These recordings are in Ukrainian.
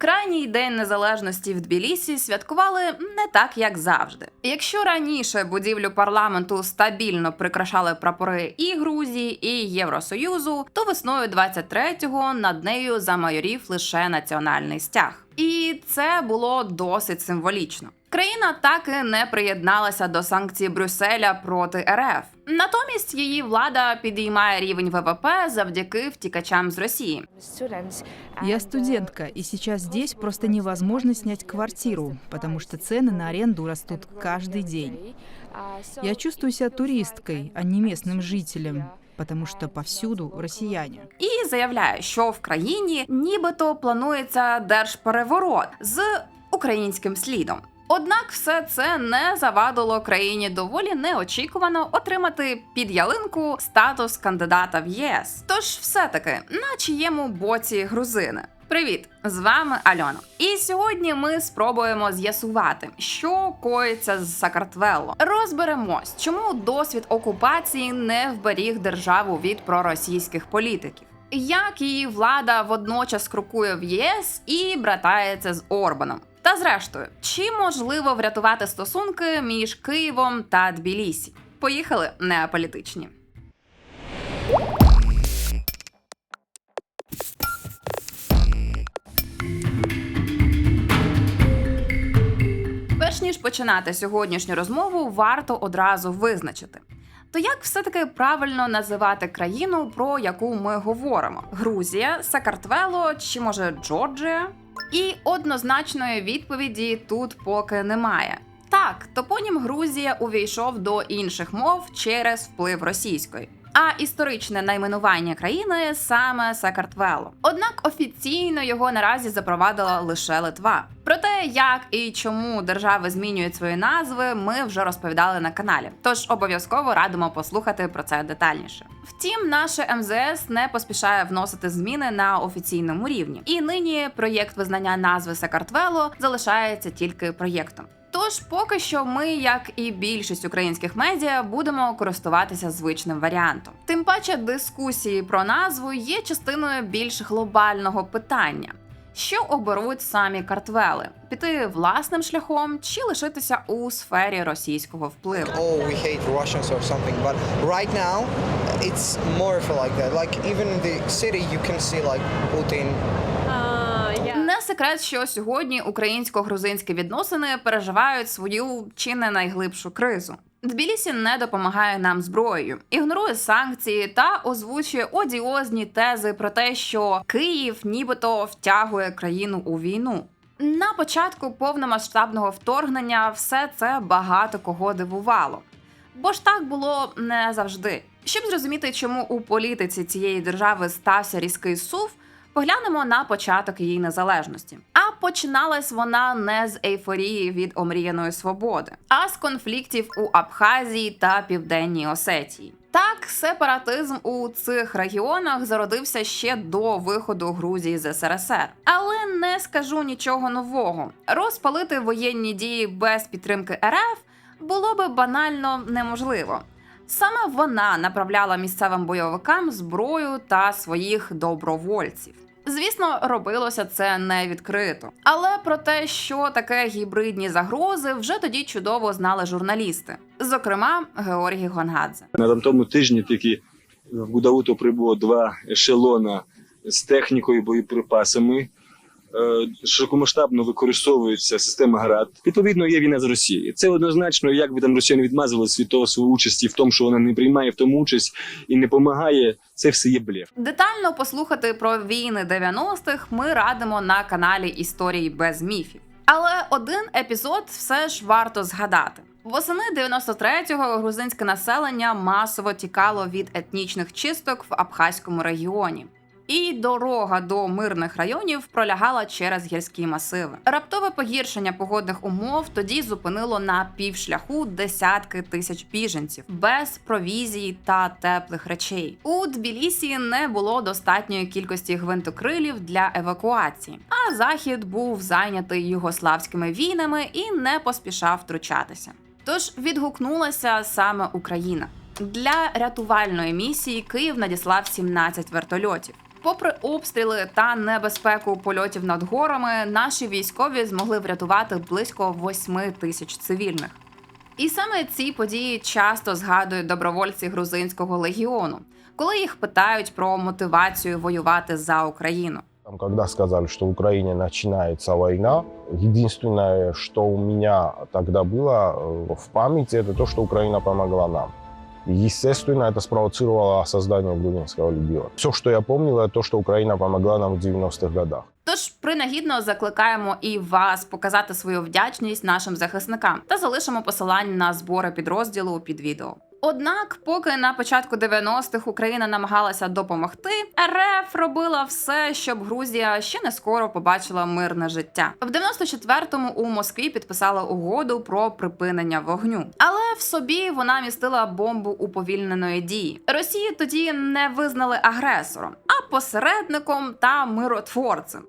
Крайній день незалежності в Тбілісі святкували не так, як завжди. Якщо раніше будівлю парламенту стабільно прикрашали прапори і Грузії, і Євросоюзу, то весною 23-го над нею замайорів лише національний стяг І це було досить символічно. Країна так і не приєдналася до санкцій Брюсселя проти РФ. Натомість її влада підіймає рівень ВВП завдяки втікачам з Росії. Я студентка, и сейчас здесь просто невозможно снять квартиру, потому что цены на аренду растут каждый день. Я чувствую себя туристкой, а не местным жителем, потому что повсюду росіяни. і заявляє, що в країні нібито планується держпереворот з українським слідом. Однак все це не завадило країні доволі неочікувано отримати під ялинку статус кандидата в ЄС. Тож, все-таки на чиєму боці грузини. Привіт, з вами Альона. І сьогодні ми спробуємо з'ясувати, що коїться з Сакартвело. Розберемось, чому досвід окупації не вберіг державу від проросійських політиків. Як її влада водночас крокує в ЄС і братається з Орбаном. Та зрештою, чи можливо врятувати стосунки між Києвом та Тбілісі? Поїхали неаполітичні. Ніж починати сьогоднішню розмову, варто одразу визначити. То як все-таки правильно називати країну, про яку ми говоримо: Грузія, Сакартвело чи може Джорджія? І однозначної відповіді тут поки немає. Так, топонім Грузія увійшов до інших мов через вплив російської. А історичне найменування країни саме Сакартвело. Однак офіційно його наразі запровадила лише Литва. Про те, як і чому держави змінюють свої назви, ми вже розповідали на каналі. Тож обов'язково радимо послухати про це детальніше. Втім, наше МЗС не поспішає вносити зміни на офіційному рівні, і нині проєкт визнання назви Сакартвело залишається тільки проєктом. Тож поки що ми, як і більшість українських медіа, будемо користуватися звичним варіантом. Тим паче дискусії про назву є частиною більш глобального питання. Що оберуть самі картвели: піти власним шляхом чи лишитися у сфері російського впливу? oh, we hate Russians or something. But right now, it's more for like that. Like even in the city, you can see like Putin. Секрет, що сьогодні українсько-грузинські відносини переживають свою чи не найглибшу кризу. Тбілісі не допомагає нам зброєю, ігнорує санкції та озвучує одіозні тези про те, що Київ нібито втягує країну у війну. На початку повномасштабного вторгнення все це багато кого дивувало. Бо ж так було не завжди. Щоб зрозуміти, чому у політиці цієї держави стався різкий сув, поглянемо на початок її незалежності. А починалась вона не з ейфорії від омріяної свободи, а з конфліктів у Абхазії та Південній Осетії. Так, сепаратизм у цих регіонах зародився ще до виходу Грузії з СРСР. Але не скажу нічого нового. Розпалити воєнні дії без підтримки РФ було би банально неможливо. Саме вона направляла місцевим бойовикам зброю та своїх добровольців. Звісно, робилося це не відкрито. Але про те, що таке гібридні загрози, вже тоді чудово знали журналісти, зокрема Георгій Гонгадзе. На тому тижні тільки в Гудауто прибуло два ешелона з технікою, боєприпасами. Е, Широкомасштабно використовується система ГРАД. Відповідно, є війна з Росією. Це однозначно, як би там Росія не відмазувалась від того своєї участі в тому, що вона не приймає в тому участь і не допомагає. Це все є блеф. Детально послухати про війни 90-х ми радимо на каналі Історії без міфів. Але один епізод все ж варто згадати. Восени 93-го грузинське населення масово тікало від етнічних чисток в Абхазькому регіоні. І дорога до мирних районів пролягала через гірські масиви. Раптове погіршення погодних умов тоді зупинило на півшляху десятки тисяч біженців без провізії та теплих речей. У Тбілісі не було достатньої кількості гвинтокрилів для евакуації, а захід був зайнятий югославськими війнами і не поспішав втручатися. Тож відгукнулася саме Україна. Для рятувальної місії Київ надіслав 17 вертольотів. Попри обстріли та небезпеку польотів над горами, наші військові змогли врятувати близько 8 тисяч цивільних. І саме ці події часто згадують добровольці грузинського легіону, коли їх питають про мотивацію воювати за Україну. Там, Когда сказали, что в Украине начинается война, единственное, что у меня тогда было э, в памяти, это то, что Украина помогла нам. Естественно, это спровоцировало создание Грузинского легиона. Все, что я помнил, это то, что Украина помогла нам в 90-х годах. Тож принагідно закликаємо і вас показати свою вдячність нашим захисникам та залишимо посилання на збори підрозділу під відео. Однак, поки на початку 90-х Україна намагалася допомогти, РФ робила все, щоб Грузія ще не скоро побачила мирне життя. В 94-му у Москві підписала угоду про припинення вогню, але в собі вона містила бомбу уповільненої дії. Росію тоді не визнали агресором, а посередником та миротворцем.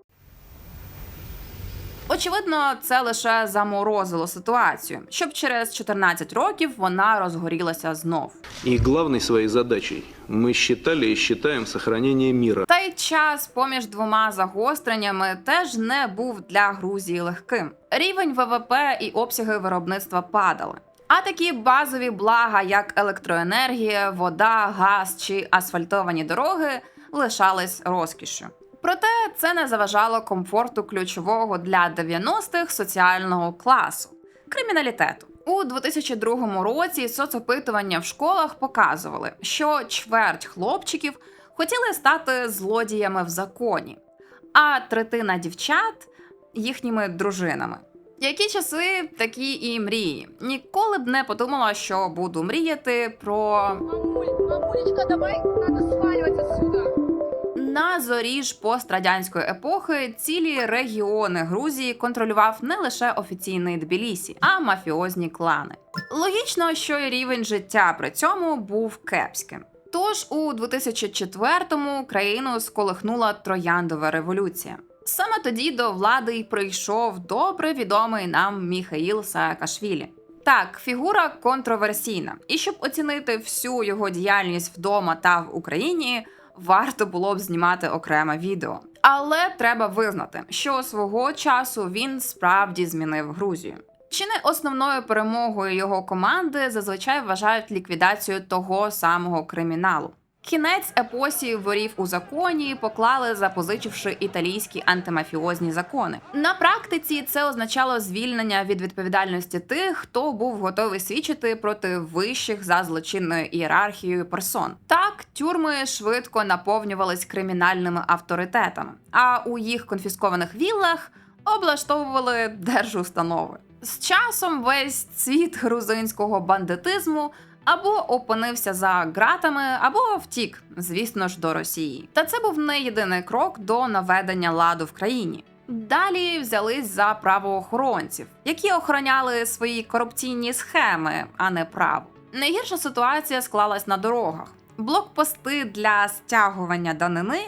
Очевидно, це лише заморозило ситуацію, щоб через 14 років вона розгорілася знов. И главной своей задачей мы считали и считаем сохранение мира. Та й час поміж двома загостреннями теж не був для Грузії легким. Рівень ВВП і обсяги виробництва падали. А такі базові блага, як електроенергія, вода, газ чи асфальтовані дороги, лишались розкішшю. Проте це не заважало комфорту ключового для 90-х соціального класу криміналітету. У 2002 році соцопитування в школах показували, що чверть хлопчиків хотіли стати злодіями в законі, а третина дівчат їхніми дружинами. Які часи, такі і мрії. Ніколи б не подумала, що буду мріяти про Мамуль, мамулечка, давай, сваливать отсюда. На зорі ж пострадянської епохи цілі регіони Грузії контролював не лише офіційний Тбілісі, а мафіозні клани. Логічно, що й рівень життя при цьому був кепським. Тож у 2004-му країну сколихнула трояндова революція. Саме тоді до влади й прийшов добре відомий нам Міхаїл Саакашвілі. Так, фігура контроверсійна, і щоб оцінити всю його діяльність вдома та в Україні, варто було б знімати окреме відео. Але треба визнати, що свого часу він справді змінив Грузію. Чи не основною перемогою його команди зазвичай вважають ліквідацію того самого криміналу. Кінець епосі ворів у законі поклали, запозичивши італійські антимафіозні закони. На практиці це означало звільнення від відповідальності тих, хто був готовий свідчити проти вищих за злочинною ієрархією персон. Так, тюрми швидко наповнювались кримінальними авторитетами, а у їх конфіскованих віллах облаштовували держустанови. З часом весь цвіт грузинського бандитизму або опинився за ґратами, або втік, звісно ж, до Росії. Та це був не єдиний крок до наведення ладу в країні. Далі взялись за правоохоронців, які охороняли свої корупційні схеми, а не право. Найгірша ситуація склалась на дорогах. Блокпости для стягування данини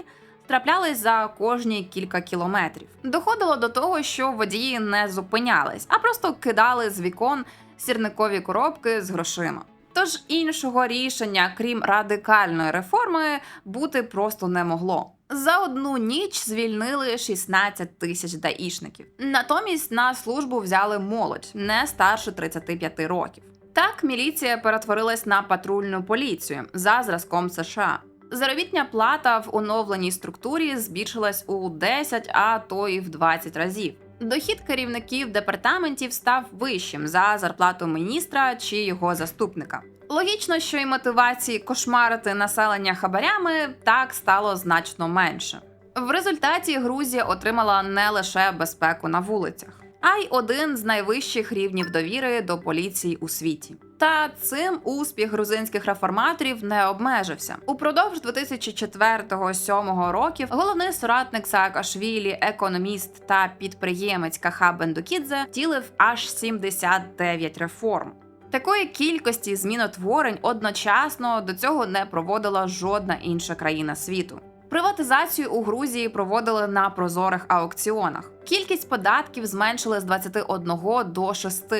траплялись за кожні кілька кілометрів. Доходило до того, що водії не зупинялись, а просто кидали з вікон сірникові коробки з грошима. Тож іншого рішення, крім радикальної реформи, бути просто не могло. За одну ніч звільнили 16 тисяч даїшників. Натомість на службу взяли молодь не старше 35 років. Так міліція перетворилась на патрульну поліцію за зразком США. Заробітня плата в оновленій структурі збільшилась у 10, а то і в 20 разів. Дохід керівників департаментів став вищим за зарплату міністра чи його заступника. Логічно, що і мотивації кошмарити населення хабарями так стало значно менше. В результаті Грузія отримала не лише безпеку на вулицях, а й один з найвищих рівнів довіри до поліції у світі. Та цим успіх грузинських реформаторів не обмежився. Упродовж 2004-2007 років головний соратник Саакашвілі, економіст та підприємець Каха Бендукідзе втілив аж 79 реформ. Такої кількості змінотворень одночасно до цього не проводила жодна інша країна світу. Приватизацію у Грузії проводили на прозорих аукціонах. Кількість податків зменшили з 21 до 6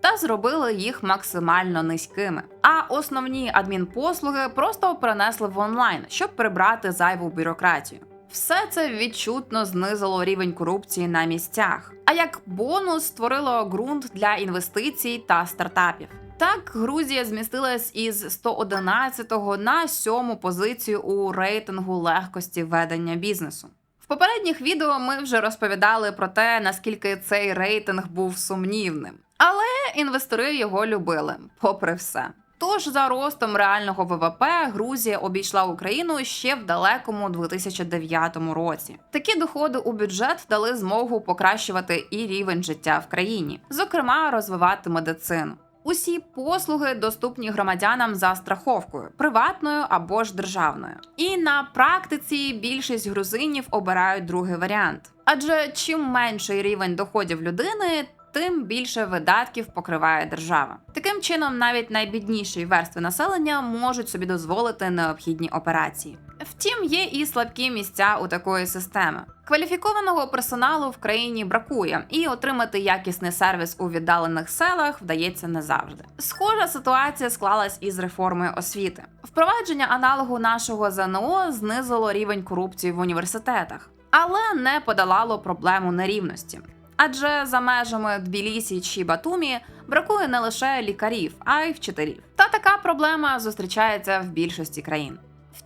та зробили їх максимально низькими. А основні адмінпослуги просто перенесли в онлайн, щоб прибрати зайву бюрократію. Все це відчутно знизило рівень корупції на місцях. А як бонус створило ґрунт для інвестицій та стартапів. Так, Грузія змістилась із 111 на 7 позицію у рейтингу легкості ведення бізнесу. Попередніх відео ми вже розповідали про те, наскільки цей рейтинг був сумнівним. Але інвестори його любили, попри все. Тож за ростом реального ВВП Грузія обійшла Україну ще в далекому 2009 році. Такі доходи у бюджет дали змогу покращувати і рівень життя в країні, зокрема розвивати медицину. Усі послуги доступні громадянам за страховкою, приватною або ж державною. І на практиці більшість грузинів обирають другий варіант. Адже чим менший рівень доходів людини, тим більше видатків покриває держава. Таким чином, навіть найбідніші верстви населення можуть собі дозволити необхідні операції. Втім, є і слабкі місця у такої системи. Кваліфікованого персоналу в країні бракує, і отримати якісний сервіс у віддалених селах вдається не завжди. Схожа ситуація склалась із реформою освіти. Впровадження аналогу нашого ЗНО знизило рівень корупції в університетах, але не подолало проблему нерівності. Адже за межами Тбілісі чи Батумі бракує не лише лікарів, а й вчителів. Та така проблема зустрічається в більшості країн.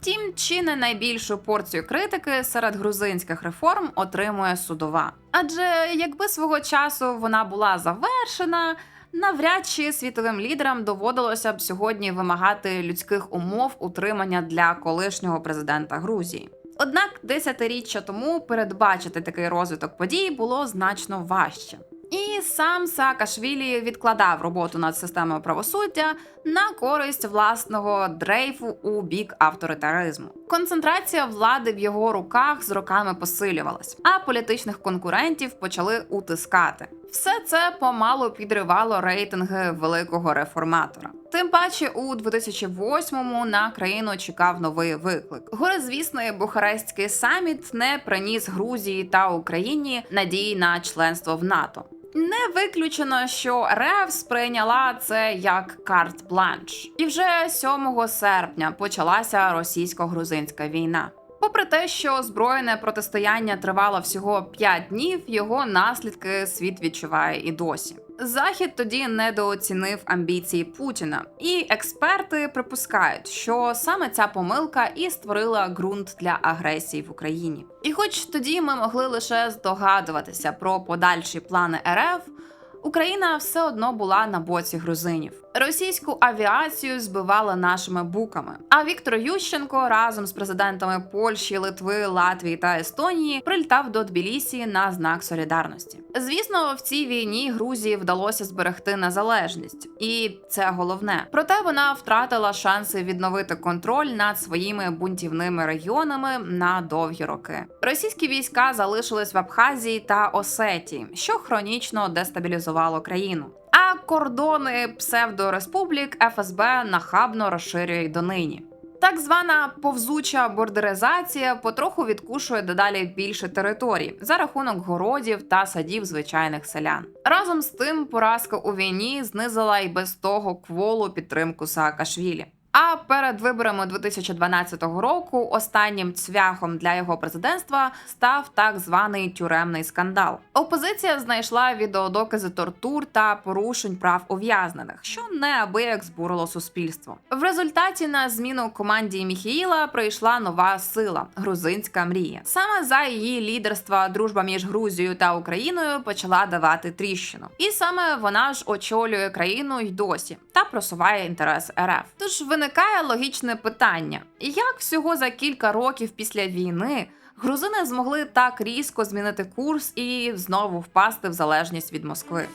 Втім, чи не найбільшу порцію критики серед грузинських реформ отримує судова. Адже якби свого часу вона була завершена, навряд чи світовим лідерам доводилося б сьогодні вимагати людських умов утримання для колишнього президента Грузії. Однак десятиріччя тому передбачити такий розвиток подій було значно важче. І сам Саакашвілі відкладав роботу над системою правосуддя на користь власного дрейфу у бік авторитаризму. Концентрація влади в його руках з роками посилювалась, а політичних конкурентів почали утискати. Все це помалу підривало рейтинги великого реформатора. Тим паче у 2008-му на країну чекав новий виклик. Горизвісний Бухарестський саміт не приніс Грузії та Україні надії на членство в НАТО. Не виключено, що РФ сприйняла це як карт-бланш. І вже 7 серпня почалася російсько-грузинська війна. Попри те, що збройне протистояння тривало всього 5 днів, його наслідки світ відчуває і досі. Захід тоді недооцінив амбіції Путіна, і експерти припускають, що саме ця помилка і створила ґрунт для агресії в Україні. І хоч тоді ми могли лише здогадуватися про подальші плани РФ, Україна все одно була на боці грузинів. Російську авіацію збивали нашими буками. А Віктор Ющенко разом з президентами Польщі, Литви, Латвії та Естонії прилітав до Тбілісі на знак солідарності. Звісно, в цій війні Грузії вдалося зберегти незалежність, і це головне. Проте вона втратила шанси відновити контроль над своїми бунтівними регіонами на довгі роки. Російські війська залишились в Абхазії та Осетії, що хронічно дестабілізувало країну. А кордони псевдореспублік ФСБ нахабно розширює й донині. Так звана повзуча бордеризація потроху відкушує дедалі більше територій за рахунок городів та садів звичайних селян. Разом з тим, поразка у війні знизила й без того кволу підтримку Саакашвілі. А перед виборами 2012 року останнім цвяхом для його президентства став так званий тюремний скандал. Опозиція знайшла відеодокази тортур та порушень прав ув'язнених, що неабияк збурило суспільство. В результаті на зміну команді Міхіїла прийшла нова сила грузинська мрія. Саме за її лідерства дружба між Грузією та Україною почала давати тріщину, і саме вона ж очолює країну й досі та просуває інтерес РФ. Тож виникає логічне питання: як всього за кілька років після війни грузини змогли так різко змінити курс і знову впасти в залежність від Москви?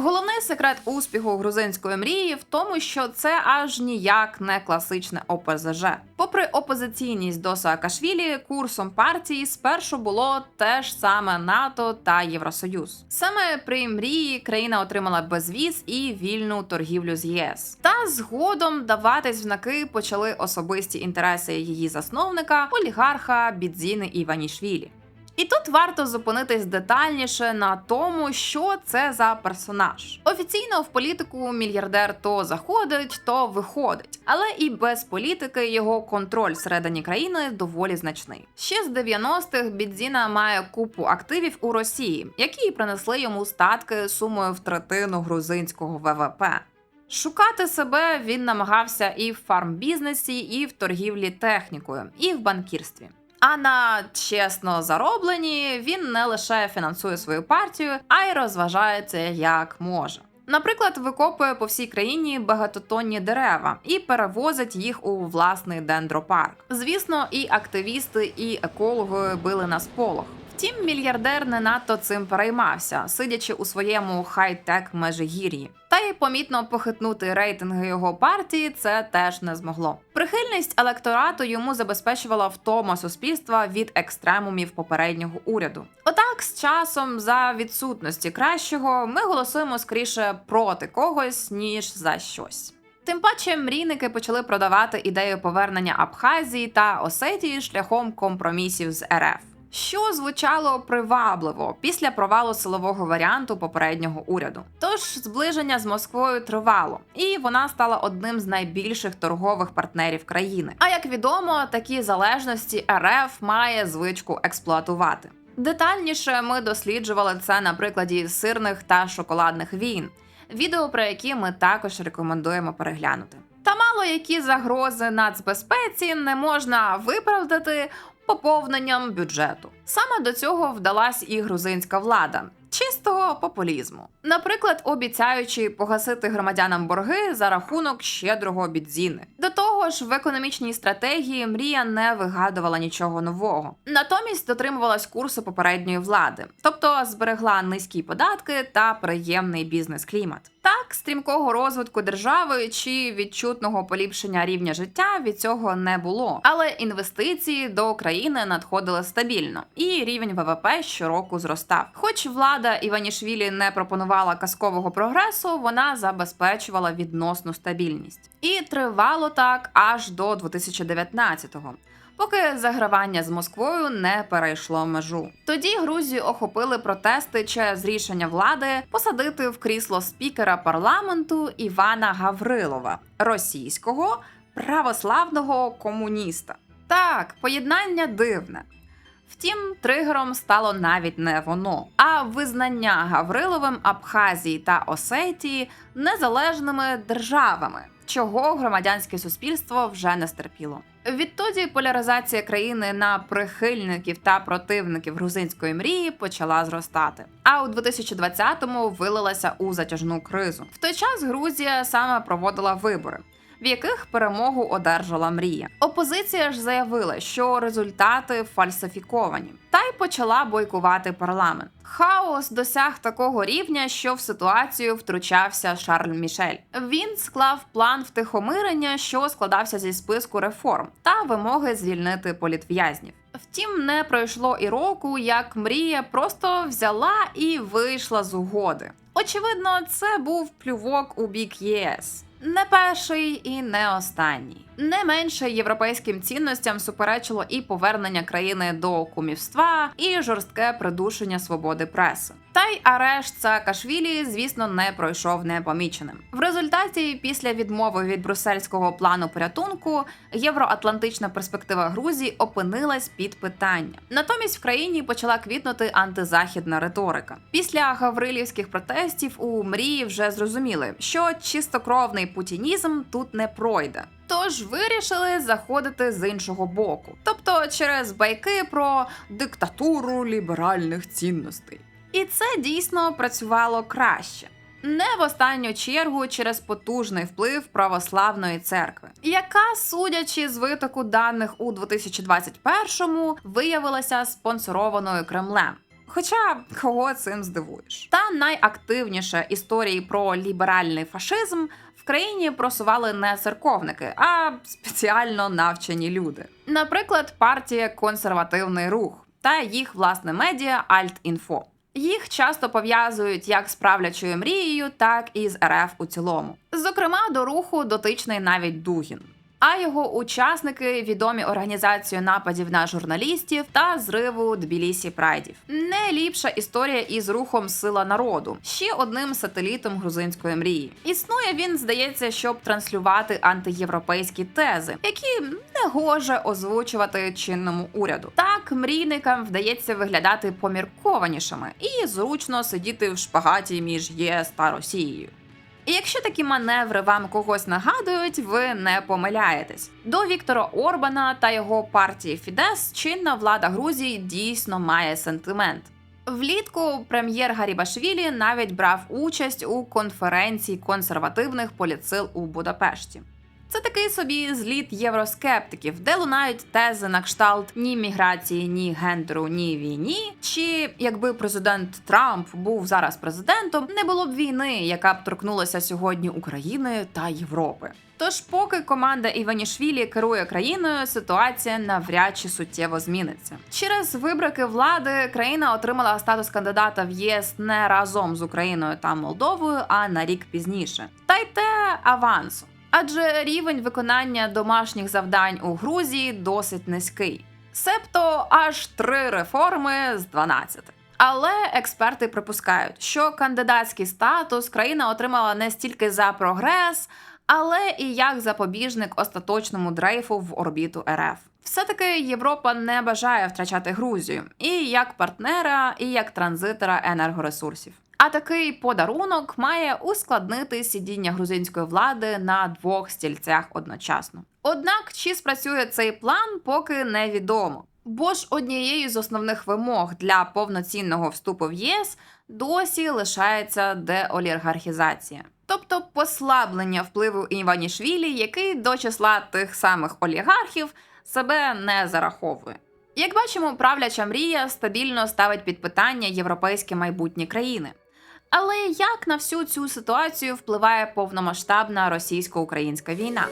Головний секрет успіху грузинської мрії в тому, що це аж ніяк не класичне ОПЗЖ. Попри опозиційність до Саакашвілі, курсом партії спершу було те ж саме НАТО та Євросоюз. Саме при мрії країна отримала безвіз і вільну торгівлю з ЄС. Та згодом даватись в знаки почали особисті інтереси її засновника, олігарха Бідзіни Іванішвілі. І тут варто зупинитись детальніше на тому, що це за персонаж. Офіційно в політику мільярдер то заходить, то виходить, але і без політики його контроль всередині країни доволі значний. Ще з 90-х Бідзіна має купу активів у Росії, які принесли йому статки сумою в третину грузинського ВВП. Шукати себе він намагався і в фармбізнесі, і в торгівлі технікою, і в банкірстві. А на чесно зароблені він не лише фінансує свою партію, а й розважається як може. Наприклад, викопує по всій країні багатотонні дерева і перевозить їх у власний дендропарк. Звісно, і активісти, і екологи били на сполох. Втім, мільярдер не надто цим переймався, сидячи у своєму хай-тек межигір'ї. Та й помітно похитнути рейтинги його партії це теж не змогло. Прихильність електорату йому забезпечувала втома суспільства від екстремумів попереднього уряду. Отак, з часом, за відсутності кращого, ми голосуємо скоріше проти когось ніж за щось. Тим паче мрійники почали продавати ідею повернення Абхазії та Осетії шляхом компромісів з РФ. Що звучало привабливо після провалу силового варіанту попереднього уряду. Тож зближення з Москвою тривало, і вона стала одним з найбільших торгових партнерів країни. А як відомо, такі залежності РФ має звичку експлуатувати. Детальніше ми досліджували це на прикладі сирних та шоколадних війн, відео про які ми також рекомендуємо переглянути. Та мало які загрози нацбезпеці не можна виправдати поповненням бюджету. Саме до цього вдалась і грузинська влада. Чистого популізму, наприклад, обіцяючи погасити громадянам борги за рахунок щедрого бідзіни. До того ж, в економічній стратегії мрія не вигадувала нічого нового, натомість дотримувалась курсу попередньої влади, тобто зберегла низькі податки та приємний бізнес-клімат. Так, стрімкого розвитку держави чи відчутного поліпшення рівня життя від цього не було. Але інвестиції до країни надходили стабільно, і рівень ВВП щороку зростав. Хоч влада Іванішвілі не пропонувала казкового прогресу, вона забезпечувала відносну стабільність. І тривало так аж до 2019-го. Поки загравання з Москвою не перейшло межу. Тоді Грузію охопили протести через рішення влади посадити в крісло спікера парламенту Івана Гаврилова, російського православного комуніста. Так, поєднання дивне. Втім, тригером стало навіть не воно, а визнання Гавриловим Абхазії та Осетії незалежними державами, чого громадянське суспільство вже не стерпіло. Відтоді поляризація країни на прихильників та противників грузинської мрії почала зростати. А у 2020-му вилилася у затяжну кризу. В той час Грузія саме проводила вибори. В яких перемогу одержала мрія. Опозиція ж заявила, що результати фальсифіковані, та й почала бойкувати парламент. Хаос досяг такого рівня, що в ситуацію втручався Шарль Мішель. Він склав план втихомирення, що складався зі списку реформ та вимоги звільнити політв'язнів. Втім, не пройшло і року, як мрія просто взяла і вийшла з угоди. Очевидно, це був плювок у бік ЄС. Не перший і не останній. Не менше європейським цінностям суперечило і повернення країни до кумівства, і жорстке придушення свободи преси. Та й арешт Саакашвілі, звісно, не пройшов непоміченим. В результаті, після відмови від брюссельського плану порятунку, євроатлантична перспектива Грузії опинилась під питання. Натомість в країні почала квітнути антизахідна риторика. Після гаврилівських протестів у мрії вже зрозуміли, що чистокровний путінізм тут не пройде. Тож вирішили заходити з іншого боку, тобто через байки про диктатуру ліберальних цінностей. І це дійсно працювало краще. Не в останню чергу через потужний вплив православної церкви, яка, судячи з витоку даних у 2021-му, виявилася спонсорованою Кремлем. Хоча кого цим здивуєш? Та найактивніше історії про ліберальний фашизм країні просували не церковники, а спеціально навчені люди. Наприклад, партія Консервативний рух та їх власне медіа Альт-Інфо. Їх часто пов'язують як з правлячою мрією, так і з РФ у цілому. Зокрема, до руху дотичний навіть Дугін. А його учасники відомі організацією нападів на журналістів та зриву Тбілісі Прайдів. Не ліпша історія із рухом Сила народу, ще одним сателітом грузинської мрії. Існує він, здається, щоб транслювати антиєвропейські тези, які не гоже озвучувати чинному уряду. Так мрійникам вдається виглядати поміркованішими і зручно сидіти в шпагаті між ЄС та Росією. І якщо такі маневри вам когось нагадують, ви не помиляєтесь. До Віктора Орбана та його партії Фідес чинна влада Грузії дійсно має сентимент. Влітку прем'єр Гарібашвілі навіть брав участь у конференції консервативних політсил у Будапешті. Це такий собі зліт євроскептиків, де лунають тези на кшталт ні міграції, ні гендеру, ні війні. Чи якби президент Трамп був зараз президентом, не було б війни, яка б торкнулася сьогодні України та Європи. Тож, поки команда Іванішвілі керує країною, ситуація навряд чи суттєво зміниться. Через вибрики влади країна отримала статус кандидата в ЄС не разом з Україною та Молдовою, а на рік пізніше. Та й те авансу. Адже рівень виконання домашніх завдань у Грузії досить низький. Себто аж три реформи з 12. Але експерти припускають, що кандидатський статус країна отримала не стільки за прогрес, але і як запобіжник остаточному дрейфу в орбіту РФ. Все-таки Європа не бажає втрачати Грузію і як партнера, і як транзитора енергоресурсів. А такий подарунок має ускладнити сидіння грузинської влади на двох стільцях одночасно. Однак чи спрацює цей план, поки невідомо. Бо ж однією з основних вимог для повноцінного вступу в ЄС досі лишається деолігархізація. Тобто послаблення впливу Іванішвілі, який до числа тих самих олігархів себе не зараховує. Як бачимо, правляча мрія стабільно ставить під питання європейське майбутнє країни. Але як на всю цю ситуацію впливає повномасштабна російсько-українська війна?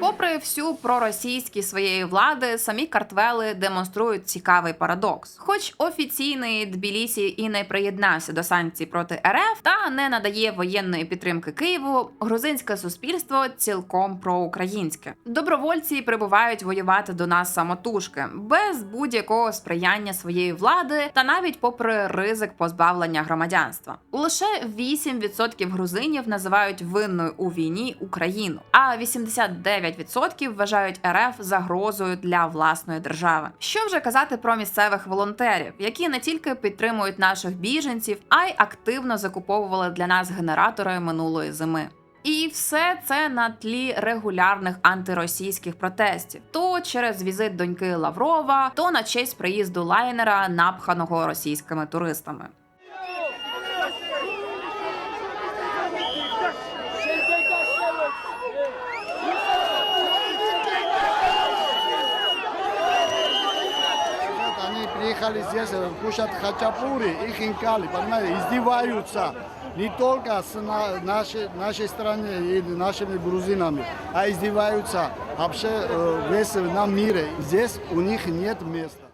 Попри всю проросійськість своєї влади, самі картвели демонструють цікавий парадокс. Хоч офіційний Тбілісі і не приєднався до санкцій проти РФ та не надає воєнної підтримки Києву, грузинське суспільство цілком проукраїнське. Добровольці прибувають воювати до нас самотужки, без будь-якого сприяння своєї влади, та навіть попри ризик позбавлення громадянства. Лише 8% грузинів називають винною у війні Україну, а 89% вважають РФ загрозою для власної держави. Що вже казати про місцевих волонтерів, які не тільки підтримують наших біженців, а й активно закуповували для нас генератори минулої зими. І все це на тлі регулярних антиросійських протестів: то через візит доньки Лаврова, то на честь приїзду лайнера, напханого російськими туристами. Приехали здесь, кушать хачапури и хинкали, понимаете, издеваются не только с на- нашей, нашей стране и нашими грузинами, а издеваются вообще э, весь на мире. Здесь у них нет места.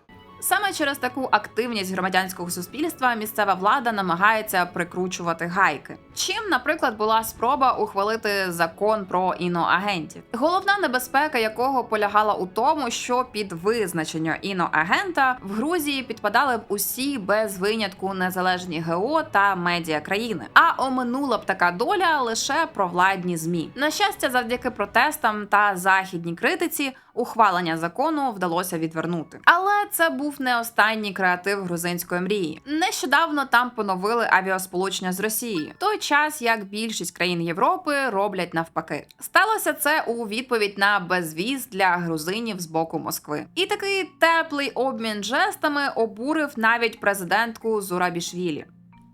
Саме через таку активність громадянського суспільства місцева влада намагається прикручувати гайки. Чим, наприклад, була спроба ухвалити закон про іноагентів, головна небезпека якого полягала у тому, що під визначення іноагента в Грузії підпадали б усі без винятку незалежні ГО та медіа країни. А оминула б така доля лише провладні змі. На щастя, завдяки протестам та західній критиці ухвалення закону вдалося відвернути. Але це був не останній креатив грузинської мрії. Нещодавно там поновили авіасполучення з Росією, в той час як більшість країн Європи роблять навпаки. Сталося це у відповідь на безвіз для грузинів з боку Москви. І такий теплий обмін жестами обурив навіть президентку Зурабішвілі.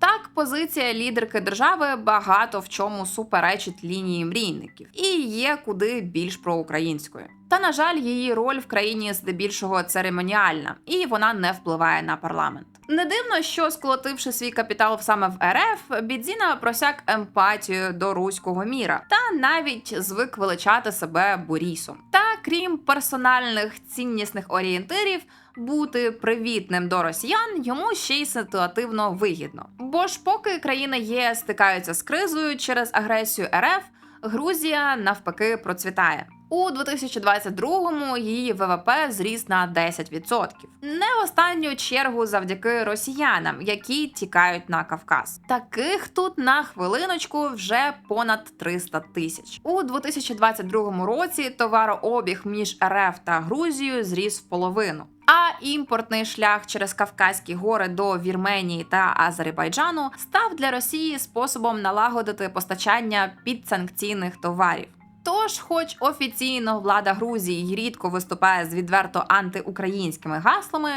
Так, позиція лідерки держави багато в чому суперечить лінії мрійників і є куди більш проукраїнською. Та на жаль, її роль в країні здебільшого церемоніальна, і вона не впливає на парламент. Не дивно, що сколотивши свій капітал саме в РФ, Бідзіна просяк емпатію до руського міра та навіть звик величати себе Борісом. Та крім персональних ціннісних орієнтирів, бути привітним до росіян йому ще й ситуативно вигідно. Бо ж поки країни єС стикаються з кризою через агресію РФ, Грузія навпаки процвітає. У 2022-му її ВВП зріс на 10%. Не в останню чергу завдяки росіянам, які тікають на Кавказ. Таких тут на хвилиночку вже понад 300 тисяч. У 2022 році товарообіг між РФ та Грузією зріс в половину. А імпортний шлях через Кавказькі гори до Вірменії та Азербайджану став для Росії способом налагодити постачання підсанкційних товарів. Тож, хоч офіційно влада Грузії рідко виступає з відверто антиукраїнськими гаслами,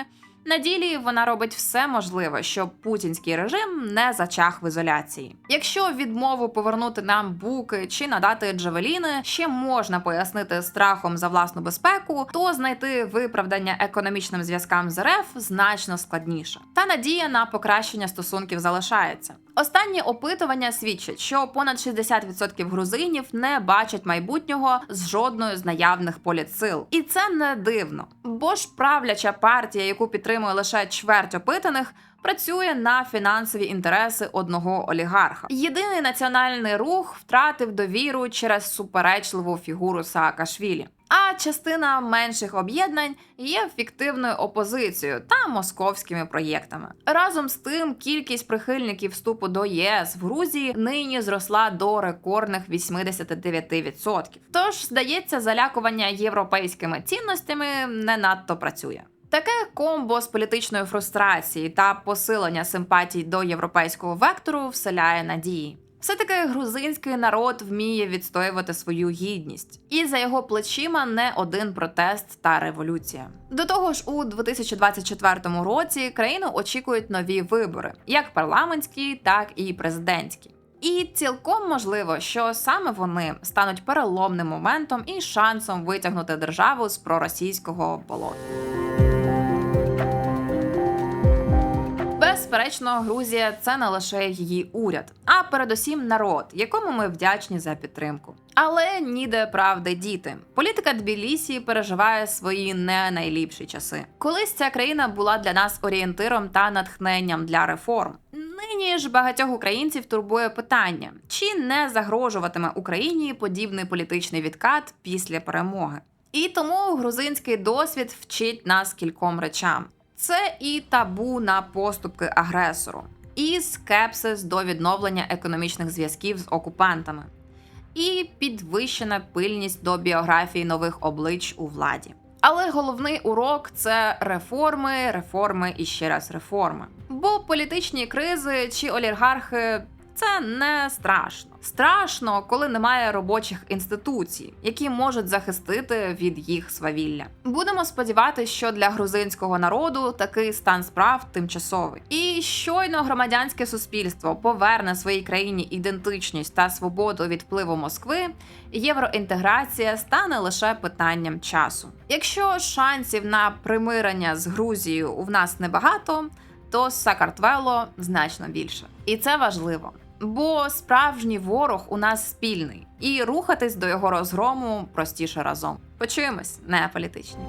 на ділі вона робить все можливе, щоб путінський режим не зачах в ізоляції. Якщо відмову повернути нам буки чи надати джавеліни ще можна пояснити страхом за власну безпеку, то знайти виправдання економічним зв'язкам з РФ значно складніше. Та надія на покращення стосунків залишається. Останні опитування свідчать, що понад 60% грузинів не бачать майбутнього з жодною з наявних політсил, і це не дивно. Бо ж правляча партія, яку підтримує лише чверть опитаних. Працює на фінансові інтереси одного олігарха. Єдиний національний рух втратив довіру через суперечливу фігуру Саакашвілі. А частина менших об'єднань є фіктивною опозицією та московськими проєктами. Разом з тим, кількість прихильників вступу до ЄС в Грузії нині зросла до рекордних 89%. Тож, здається, залякування європейськими цінностями не надто працює. Таке комбо з політичної фрустрації та посилення симпатій до європейського вектору вселяє надії. Все-таки грузинський народ вміє відстоювати свою гідність, і за його плечима не один протест та революція. До того ж, у 2024 році країну очікують нові вибори, як парламентські, так і президентські. І цілком можливо, що саме вони стануть переломним моментом і шансом витягнути державу з проросійського болота. Безперечно, Грузія це не лише її уряд, а передусім народ, якому ми вдячні за підтримку. Але ніде правди діти. Політика Тбілісі переживає свої не найліпші часи. Колись ця країна була для нас орієнтиром та натхненням для реформ. Нині ж багатьох українців турбує питання, чи не загрожуватиме Україні подібний політичний відкат після перемоги. І тому грузинський досвід вчить нас кільком речам. Це і табу на поступки агресору, і скепсис до відновлення економічних зв'язків з окупантами, і підвищена пильність до біографії нових облич у владі. Але головний урок це реформи, реформи і ще раз реформи. Бо політичні кризи чи олігархи це не страшно. Страшно, коли немає робочих інституцій, які можуть захистити від їх свавілля. Будемо сподіватися, що для грузинського народу такий стан справ тимчасовий. І щойно громадянське суспільство поверне своїй країні ідентичність та свободу від впливу Москви, євроінтеграція стане лише питанням часу. Якщо шансів на примирення з Грузією у нас небагато, то Сакартвело значно більше. І це важливо. Бо справжній ворог у нас спільний, і рухатись до його розгрому простіше разом. Почуємось, не політичні.